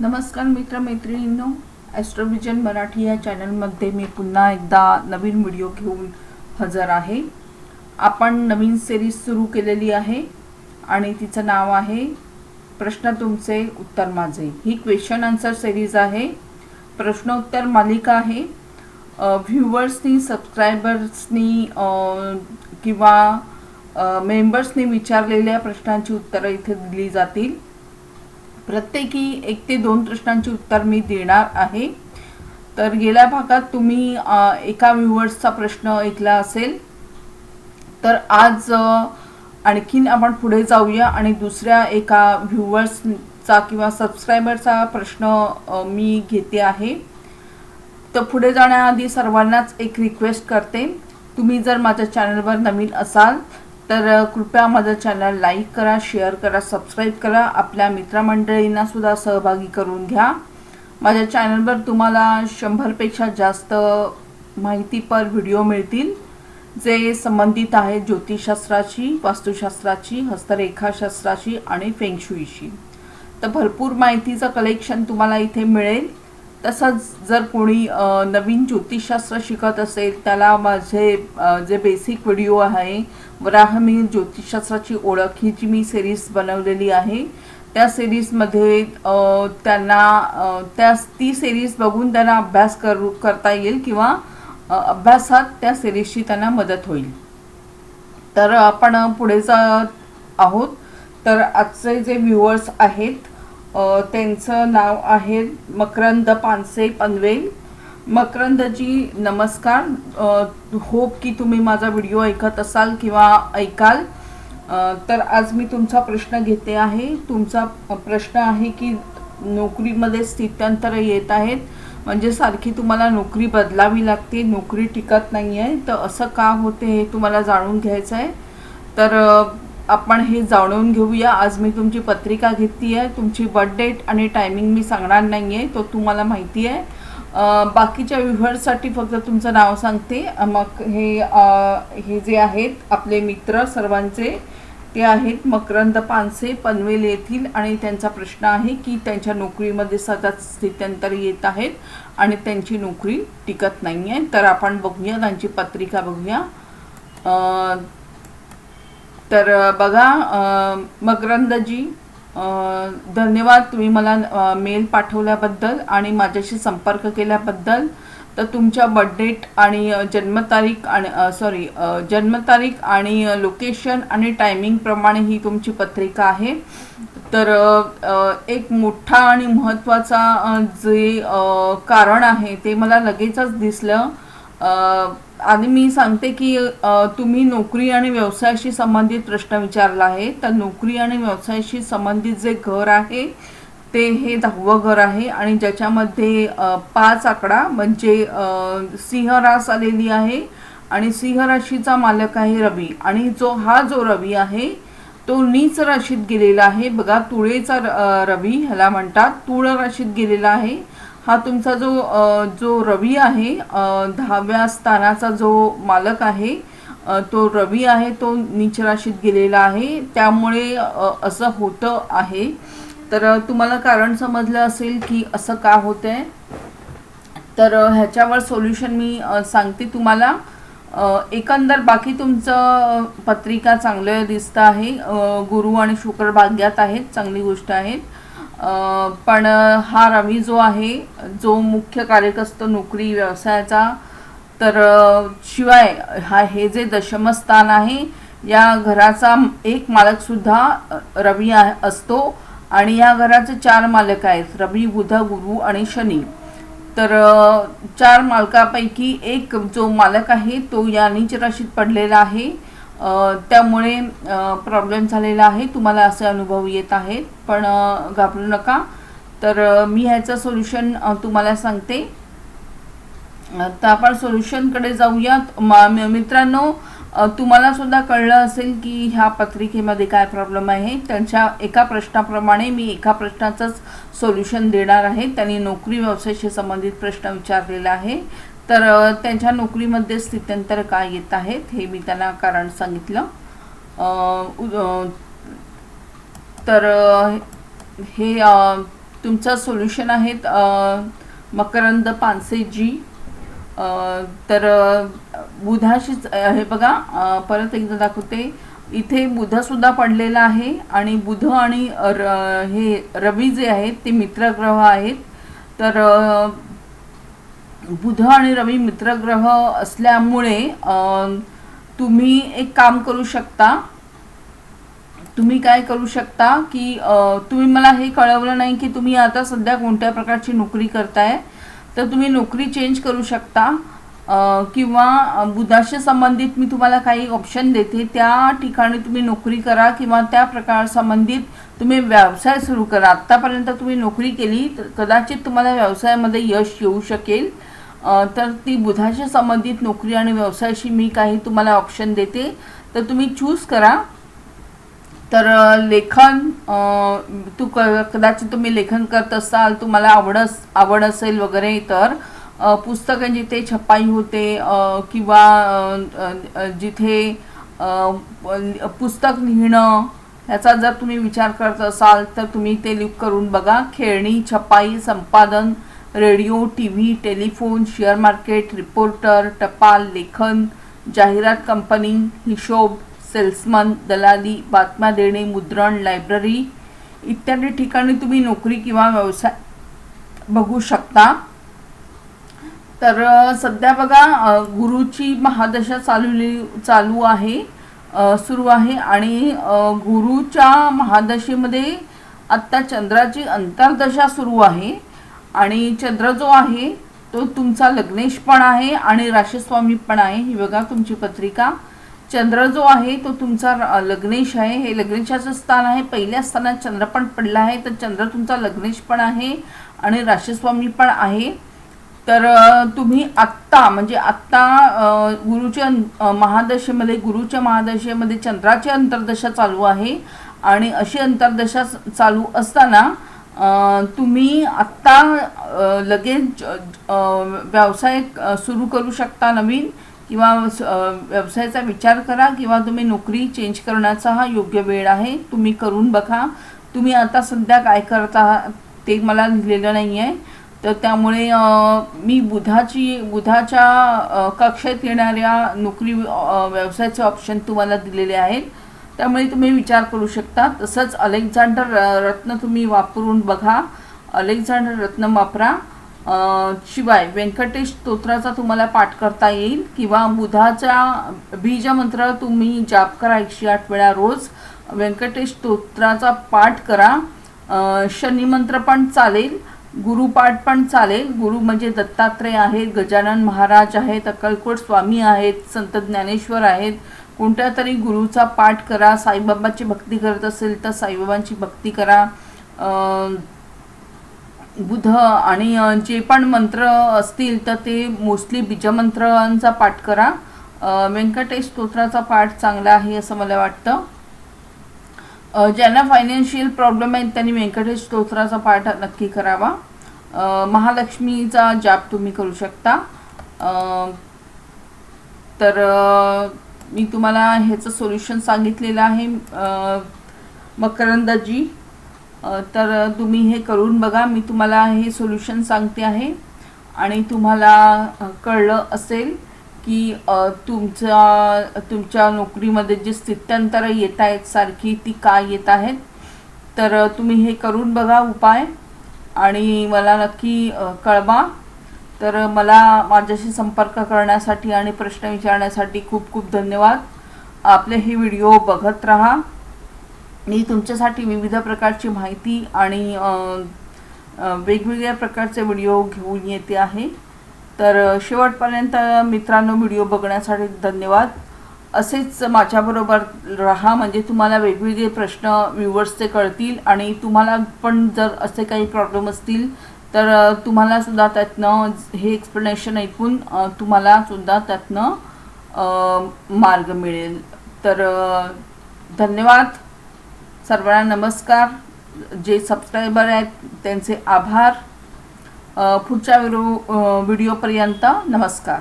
नमस्कार मित्रमैत्रिणींनो ॲस्ट्रोविजन मराठी या चॅनलमध्ये मी पुन्हा एकदा नवीन व्हिडिओ घेऊन हजर आहे. आपण नवीन सिरीज सुरू केलेली आहे आणि तिचं नाव आहे प्रश्न तुमचे उत्तर माझे. ही क्वेश्चन आन्सर सिरीज आहे. प्रश्नोत्तर मालिका आहे. व्ह्युअर्सनी सबस्क्रायबर्सनी किंवा मेंबर्सनी विचारलेल्या प्रश्नांची उत्तरं इथे दिली जातील. प्रत्येकी एक ते दोन प्रश्नांची उत्तर मी देणार आहे. तर गेल्या भागात तुम्ही एका व्ह्युअर्सचा प्रश्न ऐकला असेल. तर आज आणखीन आपण पुढे जाऊया आणि दुसऱ्या एका व्ह्युअर्सचा किंवा सबस्क्रायबरचा प्रश्न मी घेते आहे. तर पुढे जाण्याआधी सर्वांनाच एक रिक्वेस्ट करते. तुम्ही जर माझ्या चॅनलवर नवीन असाल तर कृपया माझं चॅनल लाईक करा शेअर करा सबस्क्राईब करा. आपल्या मित्रमंडळींना सुद्धा सहभागी करून घ्या. माझ्या चॅनलवर तुम्हाला शंभरपेक्षा जास्त माहितीपर व्हिडिओ मिळतील जे संबंधित आहेत ज्योतिषशास्त्राची वास्तुशास्त्राची हस्तरेखाशास्त्राची आणि फेंगशुईशी तर भरपूर माहितीचं कलेक्शन तुम्हाला इथे मिळेल. तसंच जर कोणी नवीन ज्योतिषशास्त्र शिकत असेल त्याला माझे जे बेसिक व्हिडिओ आहे वराहमी ज्योतिषशास्त्राची ओळख ही जी मी सिरीज बनवलेली आहे त्या सिरीजमध्ये त्यांना त्या ती सिरीज बघून त्यांना अभ्यास करू करता येईल किंवा अभ्यासात त्या सिरीजची त्यांना मदत होईल. तर आपण पुढे जात आहोत. तर आजचे जे व्ह्युअर्स आहेत त्यांचं नाव आहे मकरंद पानसे पनवेल. मकरंदजी नमस्कार. होप की तुम्ही माझा व्हिडिओ ऐकत असाल किंवा ऐकाल. तर आज मी तुमचा प्रश्न घेते आहे. तुमचा प्रश्न आहे की नोकरीमध्ये स्थित्यंतर येत आहेत. म्हणजे सारखी तुम्हाला नोकरी बदलावी लागते नोकरी टिकत नाही आहे तर असं का होते हे तुम्हाला जाणून घ्यायचं आहे तर आपण हे जाणून घेऊया. आज मी तुमची पत्रिका घेतली आहे तुमची बर्थ डेट आणि टायमिंग मी सांगणार नाही आहे तो तुम्हाला माहिती आहे बाकीच्या व्ह्युअर्ससाठी फक्त तुमचं नाव सांगते. मग हे हे जे आहेत आपले मित्र सर्वांचे ते आहेत मकरंद पानसे पनवेल येथील आणि त्यांचा प्रश्न आहे की त्यांच्या नोकरीमध्ये सतत स्थित्यंतर येत आहेत आणि त्यांची नोकरी टिकत नाही आहे तर आपण बघूया त्यांची पत्रिका बघूया. तर बघा मकरंदजी धन्यवाद तुम्ही मला मेल पाठवल्याबद्दल आणि माझ्याशी संपर्क केल्याबद्दल. तर तुमच्या बर्थडेट आणि जन्मतारीख आणि सॉरी जन्मतारीख आणि लोकेशन आणि टायमिंगप्रमाणे ही तुमची पत्रिका आहे. तर एक मोठा आणि महत्त्वाचा जे कारण आहे ते मला लगेचच दिसलं. आणि मी सांगते की तुम्ही नोकरी आणि व्यवसायाशी संबंधित प्रश्न विचारला आहे. तर नोकरी आणि व्यवसायाशी संबंधित जे घर आहे ते हे दहावं घर आहे. आणि ज्याच्यामध्ये पाच आकडा म्हणजे सिंहरास सिंह रास आलेली आहे. आणि सिंह राशीचा मालक आहे रवी. आणि जो हा जो रवी आहे तो नीच राशीत गेलेला आहे. बघा तुळेचा रवी ह्याला म्हणतात. तुळ राशीत गेलेला आहे. हा तुमचा जो जो रवी आहे दहाव्या स्थानाचा जो मालक आहे तो रवी आहे तो नीच राशीत गेलेला आहे. त्यामुळे असं होतं आहे. तर तुम्हाला कारण समजलं असेल की असं का होतंय. तर ह्याच्यावर सोल्युशन मी सांगते तुम्हाला. एकंदर बाकी तुमचं पत्रिका चांगलं दिसतं आहे. गुरु आणि शुक्र भाग्यात आहेत चांगली गोष्ट आहे पण हा रवी जो आहे जो मुख्य कार्यक असतो नोकरी व्यवसायाचा तर शिवाय हा हे जे दशमस्थान आहे या घराचा एक मालकसुद्धा रवी असतो. आणि या घराचे चार मालक आहेत रवी बुध गुरु आणि शनी. तर चार मालकापैकी एक जो मालक आहे तो या नीच राशीत पडलेला आहे. त्यामुळे प्रॉब्लेम झालेला आहे. तुम्हाला असे अनुभव येत आहेत. पण घाबरू नका. तर मी ह्याचं सोल्युशन तुम्हाला सांगते. तर आपण सोल्युशनकडे जाऊयात. मित्रांनो तुम्हाला सुद्धा कळलं असेल की ह्या पत्रिकेमध्ये काय प्रॉब्लेम आहे. त्यांच्या एका प्रश्नाप्रमाणे मी एका प्रश्नाचंच सोल्युशन देणार आहे. त्यांनी नोकरी व्यवसायाशी संबंधित प्रश्न विचारलेला आहे. तर त्यांच्या नोकरीमध्ये स्थित्यंतर काय येत आहेत हे मी त्यांना कारण सांगितलं. उ- तर हे तुमचं सोल्युशन आहेत मकरंद पानसेजी. तर बुधाशीच हे बघा परत एकदा दाखवते. इथे बुधसुद्धा पडलेला आहे आणि बुध आणि र हे रवी जे आहेत ते मित्रग्रह आहेत. तर बुध आणि रवी मित्रग्रह असल्यामुळे तुम्ही एक काम करू शकता. तुम्ही काय करू शकता की तुम्ही मला हे कळवलं नाही की तुम्ही आता सध्या कोणत्या प्रकारची नोकरी करताय तर तुम्ही नोकरी चेंज करू शकता. किंवा बुधाशी संबंधित मी तुम्हाला काही ऑप्शन देते. त्या ठिकाणी तुम्ही नोकरी करा किंवा त्या प्रकार संबंधित तुम्ही व्यवसाय सुरू करा. आत्तापर्यंत तुम्ही नोकरी केली तर कदाचित तुम्हाला व्यवसायामध्ये यश येऊ शकेल. तर ती बुधाशी संबंधित नोकरी आणि व्यवसायाशी मी काही तुम्हाला ऑप्शन देते. तर तुम्ही चूज करा. तर लेखन तू क कदाचित तुम्ही लेखन करत असाल तुम्हाला आवड आवड असेल वगैरे तर पुस्तकं जिथे छपाई होते किंवा जिथे पुस्तक लिहिणं ह्याचा जर तुम्ही विचार करत असाल तर तुम्ही ते लिख करून बघा. खेळणी छपाई संपादन radio T V telephone share market reporter टपाल लेखन जाहिरात कंपनी हिशोब सेल्समन दलाली बातम्या देणे मुद्रण लायब्ररी इत्यादी ठिकाणी तुम्ही नोकरी किंवा व्यवसाय बघू शकता. तर सध्या बघा गुरुची महादशा चालू चालू आहे सुरू आहे आणि गुरुच्या महादशेमध्ये आत्ता चंद्राची अंतर्दशा सुरू आहे. आणि चंद्र जो आहे तो तुमचा लग्नेश पण आहे आणि राशीस्वामी पण आहे. ही बघा तुमची पत्रिका. चंद्र जो आहे तो तुमचा लग्नेश आहे. हे लग्नेशाचं स्थान आहे. पहिल्या स्थानात चंद्र पण पडला आहे. तर चंद्र तुमचा लग्नेश पण आहे आणि राशीस्वामी पण आहे. तर तुम्ही आत्ता म्हणजे आत्ता गुरुच्या महादशेमध्ये गुरुच्या महादशेमध्ये चंद्राची अंतर्दशा चालू आहे. आणि अशी अंतर्दशा चालू असताना तुम्ही आत्ता लगेच व्यवसाय सुरू करू शकता नवीन किंवा व्यवसायाचा विचार करा किंवा तुम्ही नोकरी चेंज करण्याचा हा योग्य वेळ आहे तुम्ही करून बघा. तुम्ही आता सध्या काय करत आहात ते मला लिहिलेलं नाही आहे तर त्यामुळे मी बुधाची बुधाच्या कक्षेत येणाऱ्या नोकरी व्यवसायाचे ऑप्शन तुम्हाला दिलेले आहेत. त्यामुळे तुम्ही विचार करू शकता. तसंच अलेक्झांडर रत्न तुम्ही वापरून बघा. अलेक्झांडर रत्न वापरा. शिवाय व्यंकटेश स्तोत्राचा तुम्हाला पाठ करता येईल किंवा बुधाचा बीजमंत्र तुम्ही जाप करा एकशे आठ वेळा रोज. व्यंकटेश स्तोत्राचा पाठ करा. शनिमंत्र पण चालेल. गुरुपाठ पण चालेल. गुरु म्हणजे दत्तात्रय आहेत गजानन महाराज आहेत अक्कलकोट स्वामी आहेत संत ज्ञानेश्वर आहेत कोणत्या तरी गुरुचा पाठ करा साईबाबाची भक्ती करत असेल तर साईबाबांची भक्ती करा. बुध आणि जे पण मंत्र असतील तर ते मोस्टली बीजमंत्रांचा पाठ करा. व्यंकटेश स्तोत्राचा पाठ चांगला आहे असं मला वाटतं. ज्यांना फायनान्शियल प्रॉब्लेम आहेत त्यांनी व्यंकटेश स्तोत्राचा पाठ नक्की करावा. महालक्ष्मीचा जाप तुम्ही करू शकता. तर मी तुम्हाला ह्याचं सोल्युशन सांगितलेलं आहे मकरंदाजी. तर तुम्ही हे करून बघा मी तुम्हाला हे सोल्युशन सांगते आहे. आणि तुम्हाला कळलं असेल की तुमचा तुमच्या तुमच्या नोकरीमध्ये जी स्थित्यंतरं येत आहेत सारखी ती का येत आहेत तर तुम्ही हे करून बघा उपाय. आणि मला नक्की कळवा. तर मला माझ्याशी संपर्क करण्यासाठी आणि प्रश्न विचारण्यासाठी खूप खूप धन्यवाद. आपले हे व्हिडिओ बघत राहा. मी तुमच्यासाठी विविध प्रकारची माहिती आणि वेगवेगळ्या प्रकारचे व्हिडिओ घेऊन येते आहे. तर शेवटपर्यंत मित्रांनो व्हिडिओ बघण्यासाठी धन्यवाद. असेच माझ्याबरोबर राहा म्हणजे तुम्हाला वेगवेगळे प्रश्न व्ह्युअर्सचे कळतील आणि तुम्हाला पण जर असे काही प्रॉब्लेम असतील तर तुम्हाला सुद्धा त्यातनं हे एक्सप्लेनेशन ऐकून तुम्हाला सुद्धा त्यातनं मार्ग मिळेल. तर धन्यवाद. सर्वांना नमस्कार. जे सबस्क्रायबर आहेत त्यांचे आभार. पुढच्या व्हिडिओ व्हिडिओपर्यंत नमस्कार.